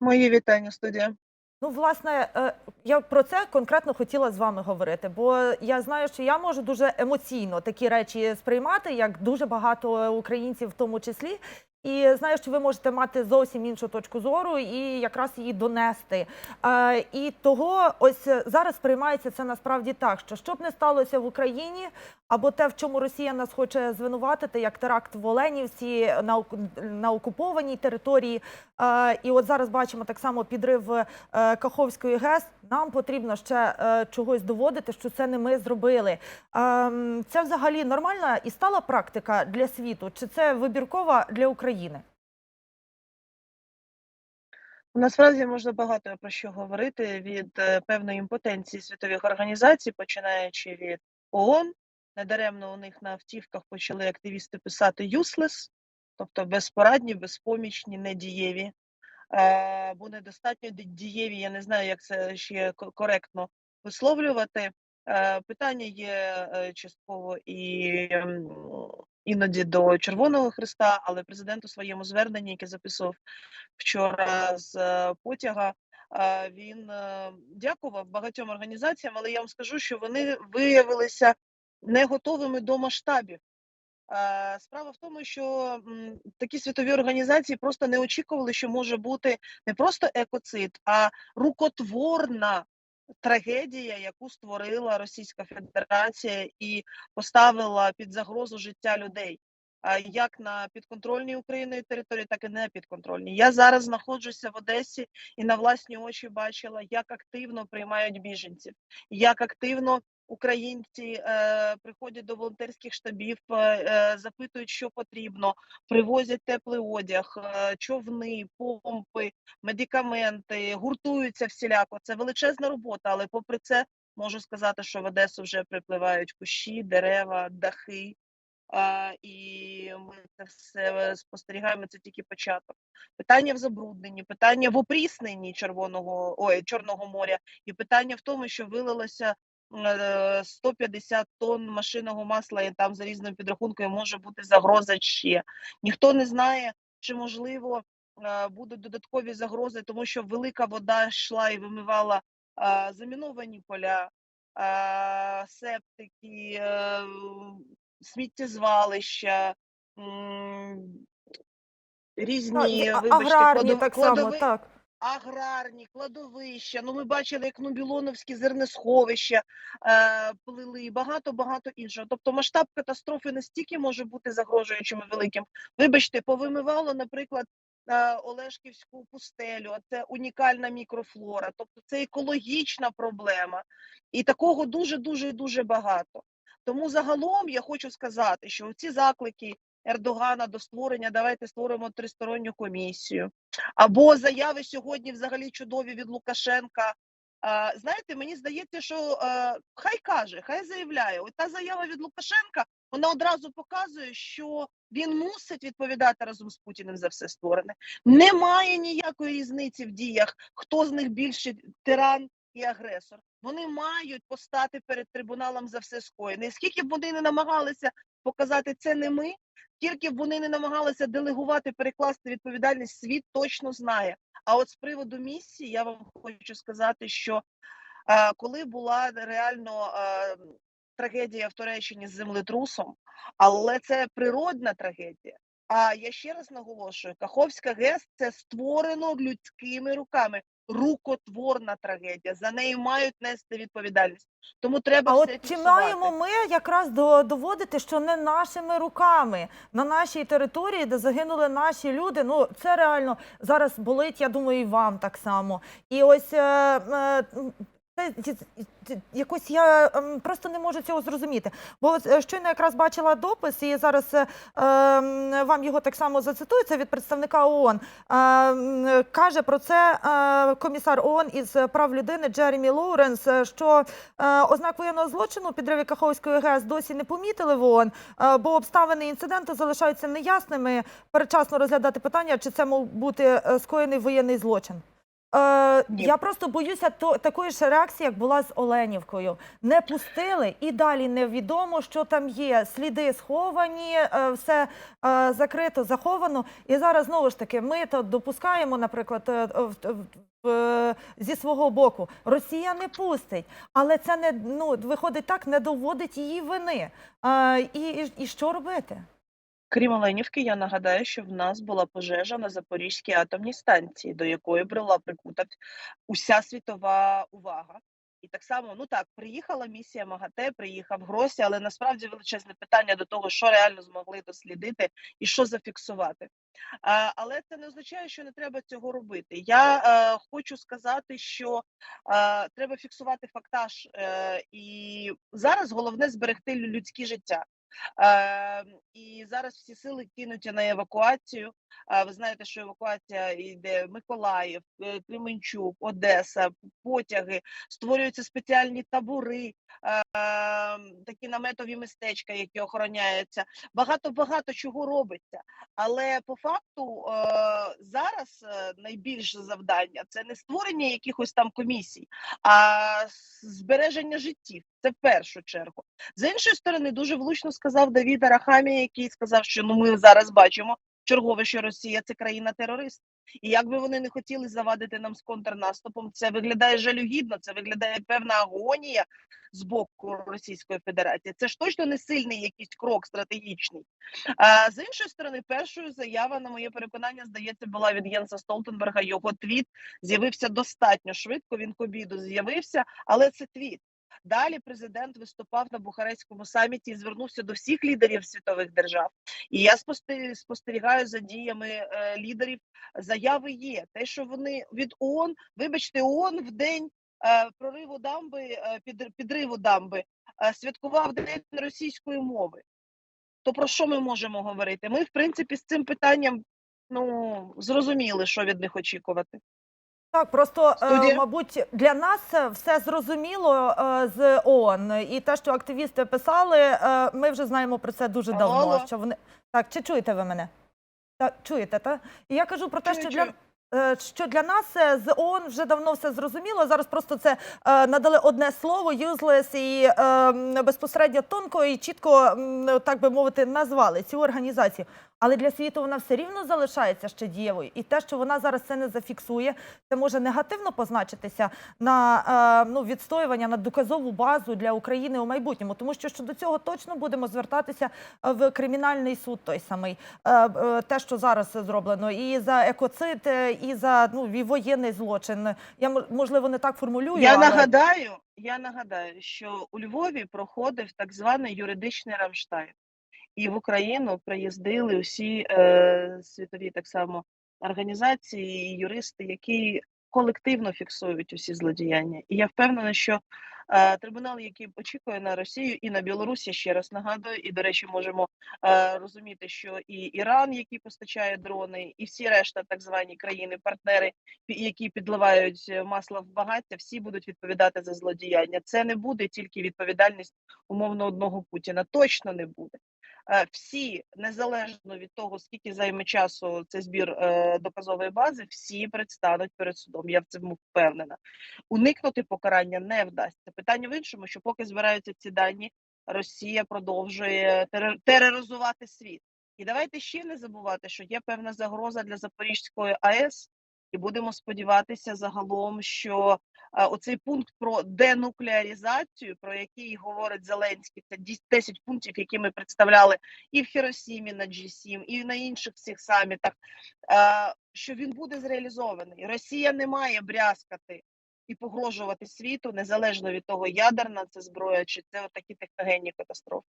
Мої вітання, студія. Ну, власне, е, я про це конкретно хотіла з вами говорити, бо я знаю, що я можу дуже емоційно такі речі сприймати, як дуже багато українців в тому числі. І знаю, що ви можете мати зовсім іншу точку зору і якраз її донести. Е, і того ось зараз сприймається це насправді так, що що б не сталося в Україні, або те, в чому Росія нас хоче звинуватити, як теракт в Оленівці на, оку- на окупованій території. Е, і от зараз бачимо так само підрив е, Каховської ГЕС. Нам потрібно ще е, чогось доводити, що це не ми зробили. Ем, це взагалі нормальна і стала практика для світу, чи це вибіркова для України? Насправді можна багато про що говорити від е, певної імпотенції світових організацій, починаючи від ООН. Недаремно у них на автівках почали активісти писати useless, тобто безпорадні, безпомічні, недієві. Е, бо недостатньо дієві, я не знаю, як це ще коректно висловлювати. Е, питання є частково і іноді до Червоного Христа, але президент у своєму зверненні, яке записував вчора з е, потяга. е, Він е, дякував багатьом організаціям, але я вам скажу, що вони виявилися не готовими до масштабів. Справа в тому, що такі світові організації просто не очікували, що може бути не просто екоцид, а рукотворна трагедія, яку створила Російська Федерація і поставила під загрозу життя людей. Як на підконтрольній Україною території, так і не підконтрольній. Я зараз знаходжуся в Одесі і на власні очі бачила, як активно приймають біженців, як активно українці е, приходять до волонтерських штабів, е, е, запитують, що потрібно, привозять теплий одяг, е, човни, помпи, медикаменти, гуртуються всіляко. Це величезна робота, але попри це можу сказати, що в Одесу вже припливають кущі, дерева, дахи. А, і ми це все спостерігаємо. Це тільки початок. Питання в забрудненні, питання в опрісненні Червоного ой, Чорного моря, і питання в тому, що вилилося е, 150 тонн машинного масла, і там за різними підрахунками може бути загроза ще. Ніхто не знає, чи можливо е, будуть додаткові загрози, тому що велика вода йшла і вимивала е, заміновані поля, е, септики, е, сміттєзвалища, різні, а- вибачте, аграрні кладов- так само, кладови- так. Аграрні кладовища. Ну, ми бачили, як Нобілоновські зернесховища е, плили, багато багато іншого. Тобто масштаб катастрофи настільки може бути загрожуючим і великим. Вибачте, повимивало, наприклад. е, Олешківську пустелю, а це унікальна мікрофлора, тобто це екологічна проблема, і такого дуже дуже дуже багато. Тому загалом я хочу сказати, що ці заклики Ердогана до створення давайте створимо тристоронню комісію. Або заяви сьогодні взагалі чудові від Лукашенка. Знаєте, мені здається, що а, хай каже, хай заявляє. От та заява від Лукашенка вона одразу показує, що він мусить відповідати разом з Путіним за все створене. Немає ніякої різниці в діях, хто з них більше тиран і агресор. Вони мають постати перед трибуналом за все скоєне. І скільки б вони не намагалися показати це не ми, тільки б вони не намагалися делегувати, перекласти відповідальність, світ точно знає. А от з приводу місії я вам хочу сказати, що е, коли була реально е, трагедія в Туреччині з землетрусом, але це природна трагедія. А я ще раз наголошую: Каховська ГЕС це створено людськими руками. Рукотворна трагедія. За неї мають нести відповідальність. Тому треба А все от чи маємо ми якраз до- доводити, що не нашими руками на нашій території, де загинули наші люди? Ну це реально зараз болить. Я думаю, і вам так само. І ось е, е, якось я ем, просто не можу цього зрозуміти. Бо е, щойно якраз бачила допис, і зараз е, ем, вам його так само зацитую. Це від представника ООН. Ем, Каже про це е, комісар ООН із прав людини Джеремі Лоуренс, що ознак воєнного злочину підриві Каховської ГЕС досі не помітили в ООН, бо обставини інциденту залишаються неясними. Передчасно розглядати питання, чи це мав бути скоєний воєнний злочин. Е, я просто боюся то, такої ж реакції, як була з Оленівкою. Не пустили і далі невідомо, що там є. Сліди сховані, е, все е, закрито, заховано. І зараз знову ж таки ми то допускаємо, наприклад, е, в- е, зі свого боку. Росія не пустить, але це не ну виходить так, не доводить її вини. Е, і, і, і що робити? Крім Оленівки, я нагадаю, що в нас була пожежа на Запорізькій атомній станції, до якої була прикута уся світова увага. І так само, ну так, приїхала місія МАГАТЕ, приїхав Гросі, але насправді величезне питання до того, що реально змогли дослідити і що зафіксувати. А, але це не означає, що не треба цього робити. Я е, хочу сказати, що е, треба фіксувати фактаж, е, і зараз головне зберегти людські життя. Е, і зараз всі сили кинуті на евакуацію. Е, ви знаєте, що евакуація йде Миколаїв, е, Кременчук, Одеса, потяги, створюються спеціальні табори, такі наметові містечка, які охороняються. Багато багато чого робиться. Але по факту е, зараз е, найбільше завдання це не створення якихось там комісій, а збереження життів. Це в першу чергу. З іншої сторони, дуже влучно сказав Давід Арахамія, який сказав, що ну ми зараз бачимо чергове, що Росія це країна-терорист. І як би вони не хотіли завадити нам з контрнаступом, це виглядає жалюгідно, це виглядає певна агонія з боку Російської Федерації. Це ж точно не сильний якийсь крок стратегічний. А з іншої сторони, першою заява, на моє переконання, здається, була від Єнса Столтенберга. Його твіт з'явився достатньо швидко. Він к обіду з'явився, але це твіт. Далі президент виступав на Бухарестському саміті і звернувся до всіх лідерів світових держав. І я спостерігаю за діями е, лідерів. Заяви є. Те, що вони від ООН, вибачте, ООН в день е, прориву дамби, е, підриву дамби, святкував день російської мови. То про що ми можемо говорити? Ми, в принципі, з цим питанням ну зрозуміли, що від них очікувати. Так, просто е, Студія? мабуть для нас все зрозуміло е, з ООН. І те, що активісти писали, е, ми вже знаємо про це дуже давно. Алло. Що вони так, чи чуєте ви мене? Так, чуєте, та І я кажу про те, Чую, що чую. для. Е, Що для нас е, з ООН вже давно все зрозуміло. Зараз просто це е, надали одне слово useless і е, безпосередньо тонко і чітко, так би мовити, назвали цю організацію. Але для світу вона все рівно залишається ще дієвою. І те, що вона зараз це не зафіксує, це може негативно позначитися на ну, відстоювання на доказову базу для України у майбутньому, тому що щодо цього точно будемо звертатися в кримінальний суд той самий. Те, що зараз зроблено, і за екоцид, і за ну, і воєнний злочин. Я можливо не так формулюю. Я але... нагадаю, я нагадаю, що у Львові проходив так званий юридичний Рамштайн, і в Україну приїздили усі е, світові так само організації, і юристи, які колективно фіксують усі злодіяння. І я впевнена, що е, трибунал, який очікує на Росію і на Білорусь, я ще раз нагадую, і до речі, можемо е, розуміти, що і Іран, який постачає дрони, і всі решта так звані країни-партнери які підливають е, масло в багаття, всі будуть відповідати за злодіяння. Це не буде тільки відповідальність умовно одного Путіна. Точно не буде. Е, Всі, незалежно від того, скільки займе часу цей збір е, доказової бази, всі предстануть перед судом. Я в цьому впевнена. Уникнути покарання не вдасться. Питання в іншому, що поки збираються ці дані, Росія продовжує терор- тероризувати світ. І давайте ще не забувати, що є певна загроза для Запорізької АЕС, і будемо сподіватися загалом, що е, оцей пункт про денуклеаризацію, про який говорить Зеленський, це діс- 10 пунктів, які ми представляли і в Хіросімі на G7, і на інших всіх самітах, е, що він буде зреалізований. Росія не має брязкати і погрожувати світу незалежно від того, ядерна це зброя чи це такі техногенні катастрофи.